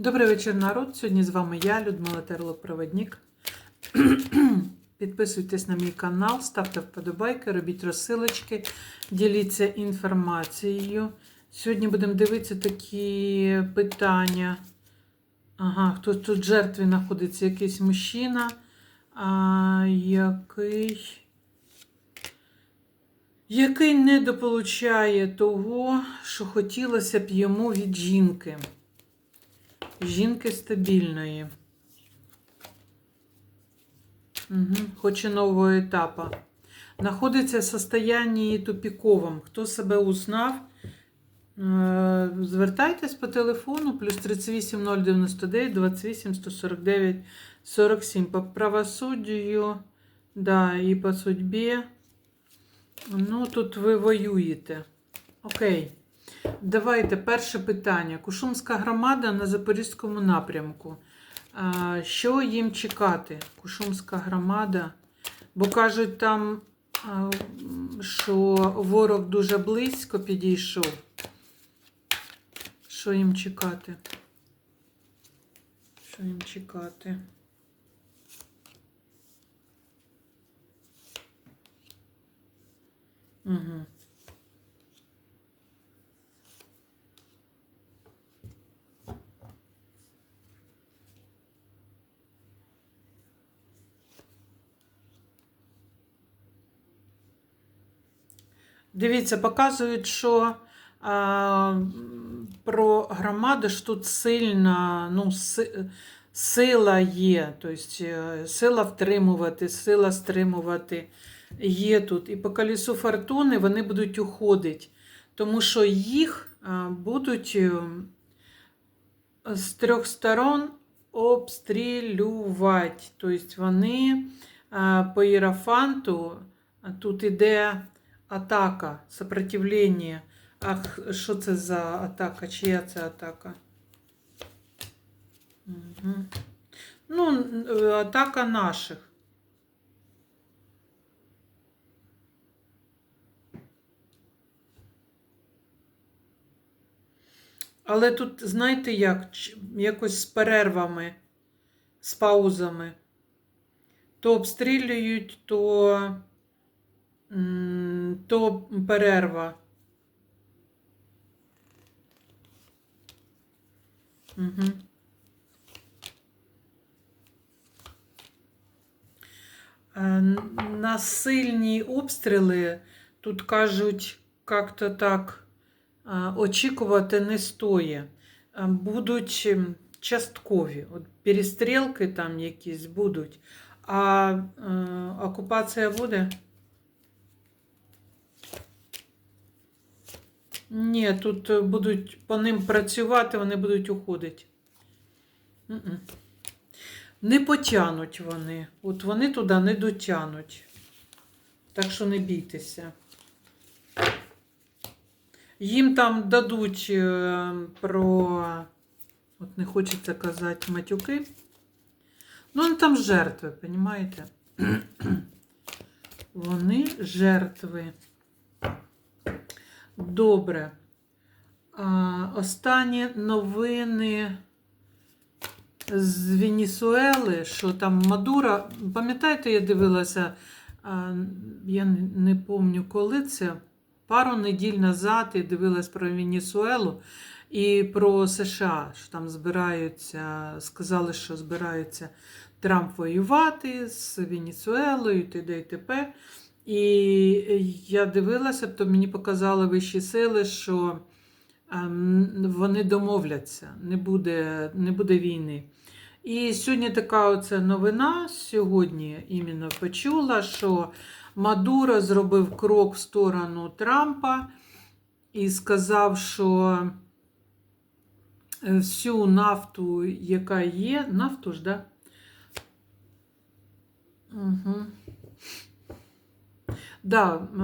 Добрий вечір, народ. Сьогодні з вами я, Людмила Терло-Проводник. Підписуйтесь на мій канал, ставте вподобайки, робіть розсилочки, діліться інформацією. Сьогодні будемо дивитися такі питання. Ага, хто тут жертві знаходиться? Якийсь мужчина, а, який, який недополучає того, що хотілося б йому від жінки. Жінки стабільної. Угу. Хоче нового етапу. Знаходиться в состоянні тупіковому. Хто себе узнав, е, звертайтесь по телефону плюс 38 099 28 149 47. По правосуддю, да, і по судьбі. Ну, тут ви воюєте. Окей. Давайте перше питання. Кушумська громада на Запорізькому напрямку. Що їм чекати? Кушумська громада. Бо кажуть там, що ворог дуже близько підійшов. Що їм чекати? Що їм чекати? Угу. Дивіться, показують, що а, про громаду ж тут сильна ну, си, сила є, тобто е, сила втримувати, сила стримувати є тут. І по колесу фортуни вони будуть уходити, тому що їх будуть е, з трьох сторон обстрілювати. Тобто вони по іерофанту, тут іде атака, сопротивлення. Ах, що це за атака? Чия це атака? Угу. Ну, е, атака наших. Але тут, знаєте, як, якось з перервами, з паузами. То обстрілюють, то, то перерва. Угу. На сильні обстріли тут кажуть, як-то так очікувати не стоїть. Будуть ем, часткові. От перестрілки там якісь будуть. А е, окупація буде? Ні, тут е, будуть по ним працювати, вони будуть уходити. Не потянуть вони. От вони туди не дотянуть. Так що не бійтеся. Їм там дадуть е, про, от не хочеться казати матюки. Ну, вони там жертви, розумієте? Вони жертви. Добре. Останні новини з Венесуели, що там Мадура. Пам'ятаєте, я дивилася, я не, пам'ятаю, коли це. Пару неділь назад я дивилась про Венесуелу і про США, що там збираються, сказали, що збираються Трамп воювати з Венесуелою, т.д. і т.п. І я дивилася, то мені показали вищі сили, що ем, вони домовляться, не буде, не буде війни. І сьогодні така оця новина, сьогодні іменно почула, що Мадуро зробив крок в сторону Трампа і сказав, що е, всю нафту, яка є, нафту ж, да? Угу. Да, е,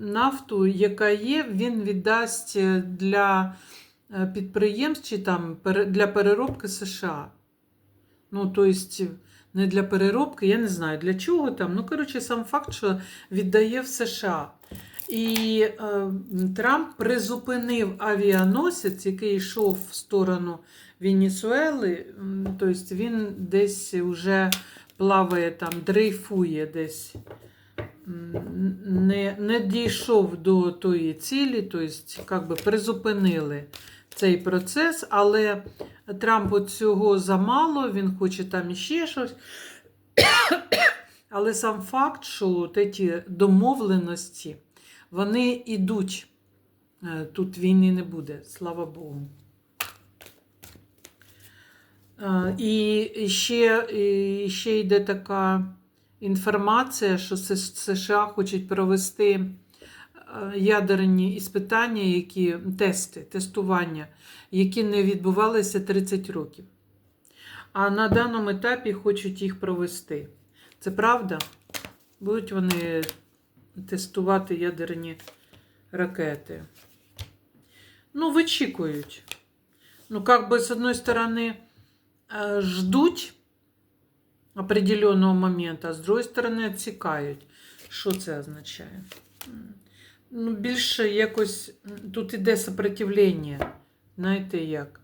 нафту, яка є, він віддасть для е, підприємств чи там для переробки США. Ну, тобто, не для переробки, я не знаю для чого там. Ну, коротше, сам факт, що віддає в США. І е, Трамп призупинив авіаносець, який йшов в сторону Венесуели. Тобто він десь вже плаває там, дрейфує десь. Не, не дійшов до тої цілі, тобто, як би призупинили цей процес, але Трампу цього замало, він хоче там іще щось. Але сам факт, що от ці домовленості, вони йдуть. Е, Тут війни не буде, слава Богу. Е, І ще, і ще йде така інформація, що С- США хочуть провести е, ядерні іспитання, які тести, тестування, які не відбувалися 30 років. А на даному етапі хочуть їх провести. Це правда? Будуть вони тестувати ядерні ракети. Ну, вичікують. Ну, как бы, с одной стороны, э, ждуть определенного моменту, а з другої сторони, відсікають. Що це означає? Ну, більше якось тут іде сопротивлення. Знаєте як?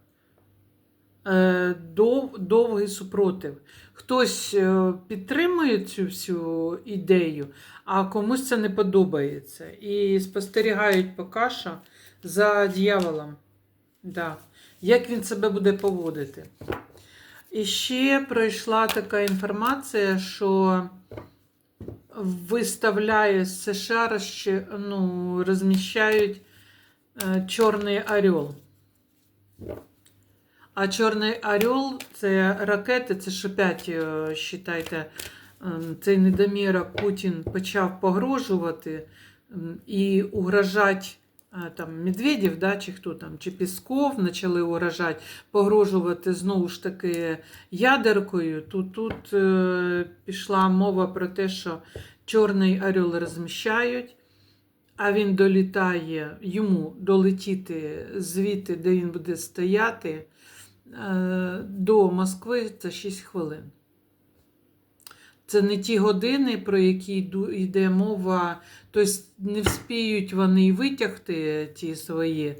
Е, дов, довгий супротив. Хтось е, підтримує цю всю ідею, а комусь це не подобається. І спостерігають поки що за дьяволом. Да. Як він себе буде поводити? І ще пройшла така інформація, що виставляє з США розче- ну, розміщають е, Чорний Орел. А Чорний Орел це ракети, це ж опять, е, вважайте, ем, цей недомірок Путін почав погрожувати і угрожати е, там Медведєв, да, чи хто там, чи Пісков почали угрожати, погрожувати знову ж таки ядеркою. Тут, тут е, пішла мова про те, що Чорний Орел розміщають. А він долітає, йому долетіти звідти, де він буде стояти, е, до Москви це 6 хвилин. Це не ті години, про які йде мова. Тобто не вспіють вони витягти ті свої е,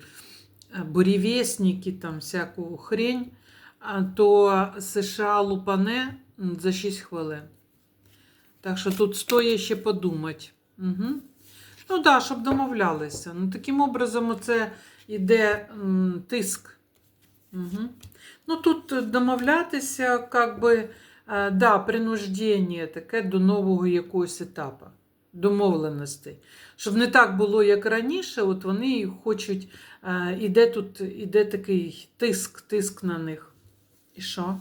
бурєвєсники, там всяку хрень, то США лупане за 6 хвилин. Так що тут стоїть ще подумати. Угу. Ну так, да, щоб домовлялися. Ну, таким образом, це йде тиск. Угу. Ну, тут домовлятися, як би, да, принуждення таке до нового якогось етапу, домовленостей. Щоб не так було, як раніше, от вони хочуть, е, іде тут іде такий тиск, тиск на них. І що?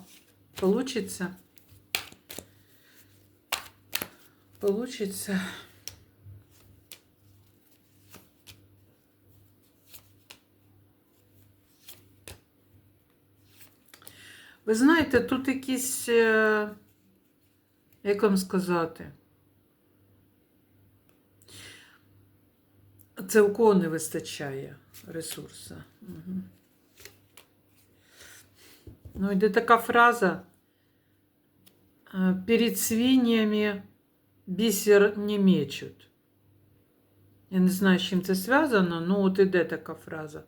Получиться? Получиться. Ви знаєте, тут якісь, е, як вам сказати, це у кого не вистачає ресурсу. Угу. Ну, йде така фраза. е, Перед свиньями бісер не мечуть. Я не знаю, з чим це зв'язано, ну от іде така фраза.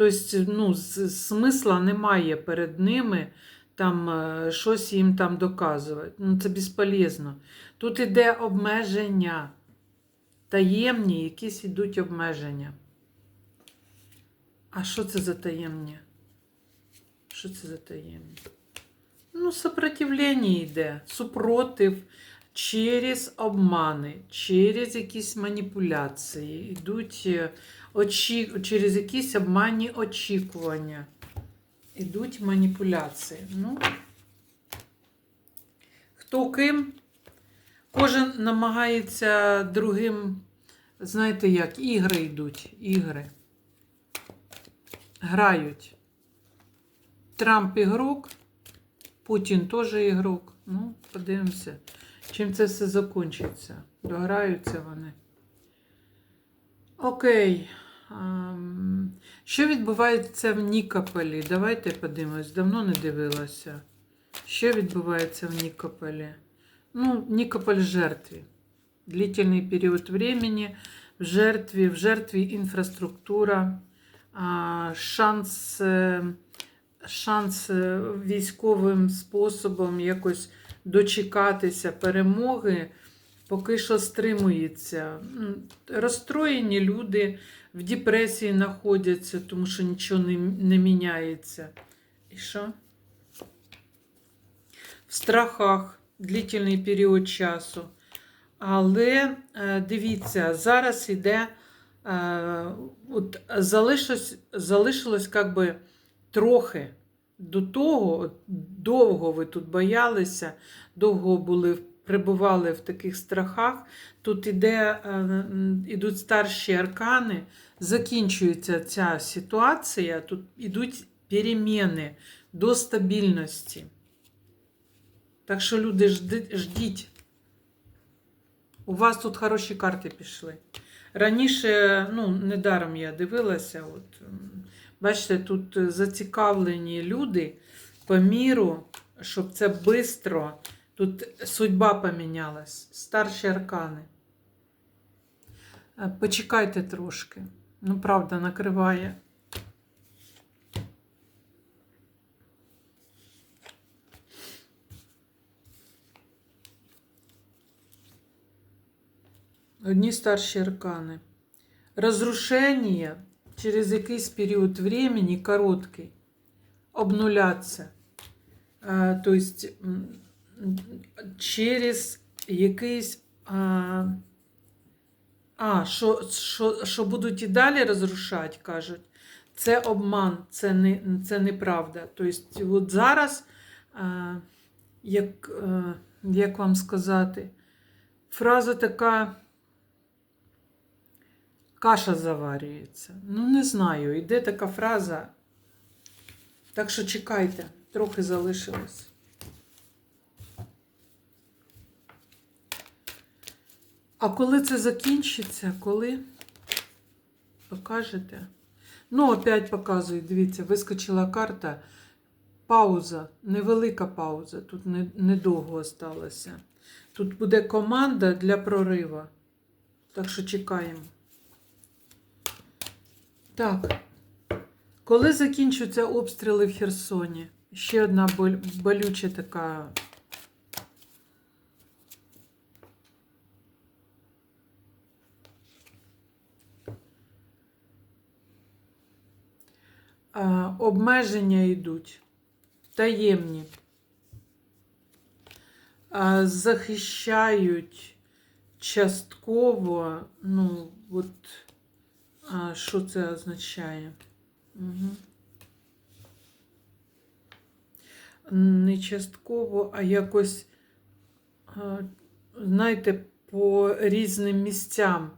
Тобто, ну, смисла немає перед ними там е, щось їм там доказувати. Ну, це безполезно. Тут іде обмеження. Таємні, якісь йдуть обмеження. А що це за таємні? Що це за таємні? Ну, сопротивлення йде, супротив через обмани, через якісь маніпуляції. Йдуть е, очі... через якісь обманні очікування. Ідуть маніпуляції. Ну, хто ким? Кожен намагається другим, знаєте як, ігри йдуть, ігри. Грають. Трамп ігрок, Путін теж ігрок. Ну, подивимося, чим це все закінчиться. Дограються вони. Окей. Що відбувається в Нікополі? Давайте подивимось. Давно не дивилася. Що відбувається в Нікополі? Ну, Нікополь в жертві. Длительний період времени в жертві, в жертві інфраструктура, шанс, е, шанс е, військовим способом якось дочекатися перемоги поки що стримується. Розстроєні люди в депресії знаходяться, тому що нічого не, не міняється. І що? В страхах длительний період часу. Але е, дивіться, зараз іде, е, от залишилось, залишилось як би трохи до того, довго ви тут боялися, довго були, перебували в таких страхах. Тут іде, е, ідуть старші аркани, закінчується ця ситуація, тут ідуть переміни до стабільності. Так що, люди, ждіть. У вас тут хороші карти пішли. Раніше, ну, недаром я дивилася, от, бачите, тут е, зацікавлені люди по міру, щоб це швидко. Тут судьба помінялась, старші аркани. Е, Почекайте трошки. Ну, правда, накриває. Одні старші аркани. Разрушення через якийсь період времени, короткий, обнуляться. Е, Тобто через якийсь. А, що, що, що будуть і далі розрушати, кажуть, це обман, це, не, це неправда. Тобто, от зараз, а, як, е, як вам сказати, фраза така. Каша заварюється. Ну, не знаю, іде така фраза. Так що чекайте, трохи залишилось. А коли це закінчиться, коли покажете? Ну, опять показують, дивіться, вискочила карта. Пауза, невелика пауза. Тут не- недовго осталося. Тут буде команда для прориву. Так що чекаємо. Так. Коли закінчаться обстріли в Херсоні? Ще одна болюча така. Обмеження йдуть таємні. Захищають частково, ну, от. А що це означає? Угу. Не частково, а якось, знаєте, по різним місцям.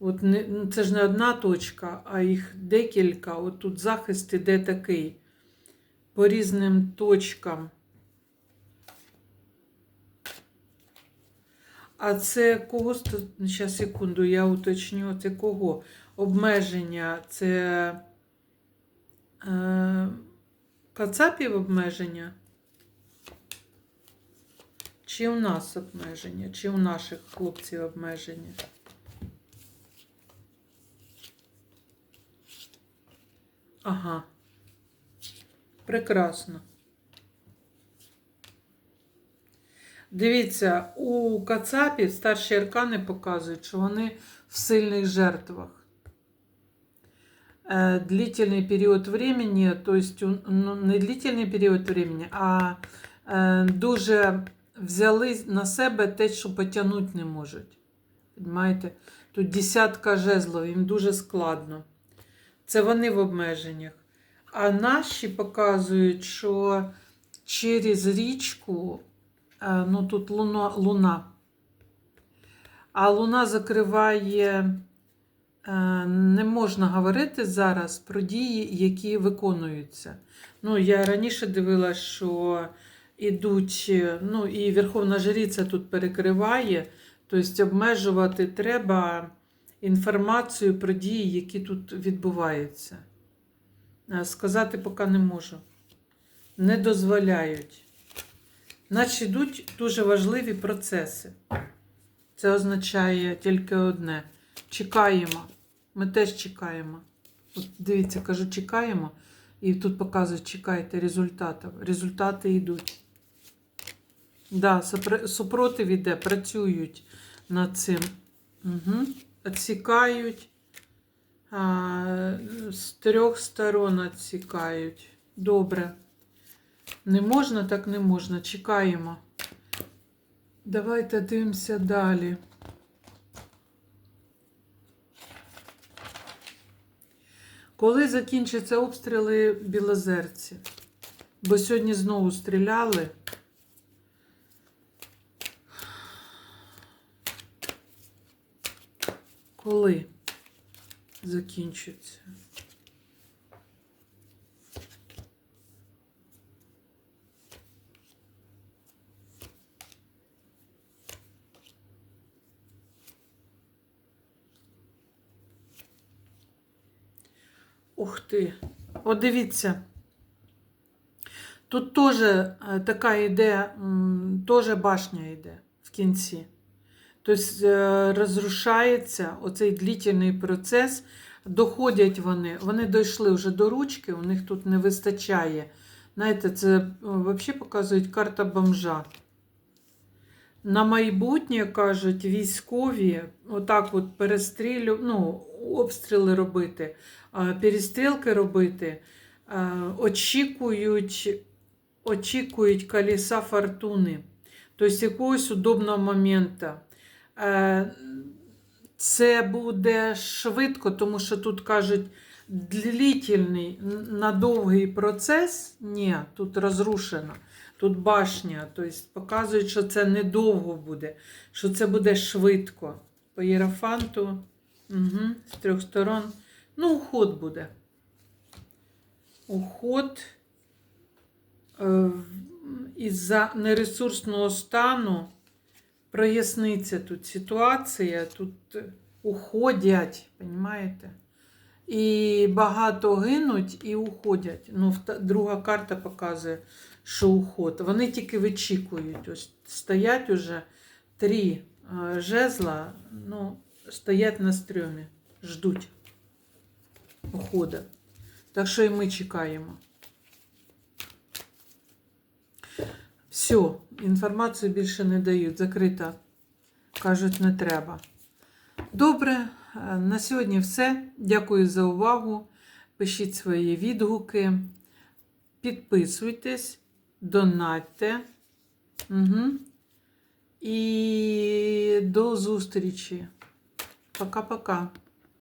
От не, ну, це ж не одна точка, а їх декілька. От тут захист іде такий. По різним точкам. А це кого? Зараз секунду, я уточню, це кого? Обмеження це е, Кацапів обмеження? Чи у нас обмеження? Чи у наших хлопців обмеження? Ага. Прекрасно. Дивіться, у Кацапів старші аркани показують, що вони в сильних жертвах. Э, длительный период времени, то есть ну, не длительний період времени, а е, дуже взяли на себе те, що потягнути не можуть. Понимаєте? Тут десятка жезлов, їм дуже складно. Це вони в обмеженнях. А наші показують, що через річку, е, ну тут луна, луна. А луна закриває, не можна говорити зараз про дії, які виконуються. Ну, я раніше дивилася, що ідуть, е, ну і Верховна Жриця тут перекриває, тобто обмежувати треба інформацію про дії, які тут відбуваються. Е, Сказати поки не можу. Не дозволяють. Наче йдуть дуже важливі процеси. Це означає тільки одне: Чекаємо. Ми теж чекаємо. От дивіться, кажу, чекаємо. І тут показують, чекайте результатів. Результати йдуть. Да, супротив іде, працюють над цим. Угу. Відсікають. А, з трьох сторон відсікають. Добре. Не можна, так не можна. Чекаємо. Давайте дивимося далі. Коли закінчаться обстріли Білозерці? Бо сьогодні знову стріляли. Коли закінчиться? Ух ти. О, дивіться. Тут теж е, така йде, теж башня йде в кінці. Тобто розрушається оцей длительний процес. Доходять вони, вони дійшли вже до ручки, у них тут не вистачає. Знаєте, це е, взагалі показують карта бомжа. На майбутнє, кажуть, військові, отак от перестрілю, ну, обстріли робити, перестрілки робити, очікують, очікують колеса фортуни, тобто якогось удобного моменту. Це буде швидко, тому що тут кажуть, длительний, надовгий процес. Ні, тут розрушено. Тут башня, тобто показують, що це недовго буде, що це буде швидко. По єрофанту угу, з трьох сторон. Ну, уход буде. Уход е, із-за нересурсного стану проясниться тут ситуація, тут е, уходять, розумієте? І багато гинуть і уходять. Ну, друга карта показує, що уход. Вони тільки вичікують. Ось стоять уже три е, жезла, ну, стоять на стрьомі, ждуть уходу. Так що і ми чекаємо. Все, інформацію більше не дають. Закрита. Кажуть, не треба. Добре, е, на сьогодні все. Дякую за увагу. Пишіть свої відгуки. Підписуйтесь, донатьте. Угу. І до зустрічі. Пока-пока.